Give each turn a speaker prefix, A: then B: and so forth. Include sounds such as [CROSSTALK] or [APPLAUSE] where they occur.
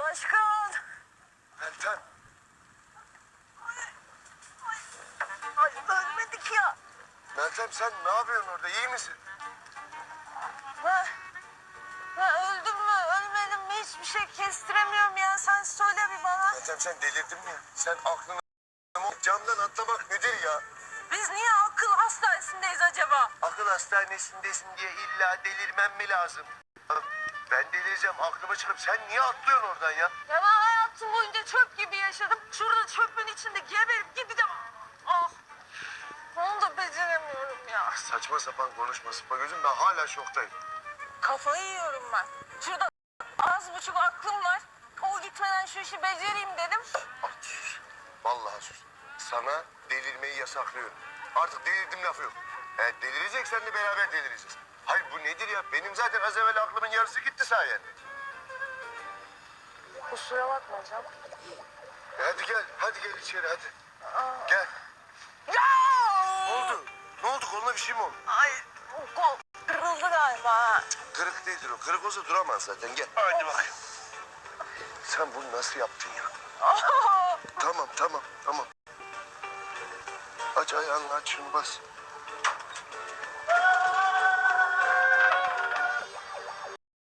A: Başkan.
B: Meltem.
A: Ay ölmedik ya.
B: Meltem sen ne yapıyorsun orada? İyi misin?
A: Ben, ben öldüm mü ölmedim mi hiçbir şey kestiremiyorum ya. Sen söyle bir bana.
B: Meltem sen delirdin mi? Sen aklını camdan atlamak nedir ya?
A: Biz niye akıl hastanesindeyiz acaba?
B: Akıl hastanesindesin diye illa delirmem mi lazım? Ben delireceğim aklımı çıkıp sen niye atlıyorsun oradan ya?
A: Ya ben hayatım boyunca çöp gibi yaşadım. Şurada çöpün içinde geberip gideceğim. Ah. Onu da beceremiyorum ya.
B: Saçma sapan konuşma sıpa gözüm ben hala şoktayım.
A: Kafayı yiyorum ben. Şurada az buçuk aklım var. O gitmeden şu işi becereyim dedim.
B: Ah, sus. Vallahi sus. Sana delirmeyi yasaklıyorum. Artık delirdim lafı yok. Eğer delireceksen de beraber delireceğiz. Hayır bu nedir ya? Benim zaten az evvel aklımın yarısı gitti sayende.
A: Kusura bakma canım.
B: E hadi gel, hadi gel içeri hadi. Gel.
A: Ya!
B: Ne oldu? Ne oldu? Koluna bir şey mi oldu?
A: Ay kol kırıldı galiba.
B: Kırık değildir o. Kırık olsa duramaz zaten. Gel. Hadi bakayım. Sen bunu nasıl yaptın ya? [LAUGHS] Tamam, tamam, tamam. Aç ayağını aç şunu bas.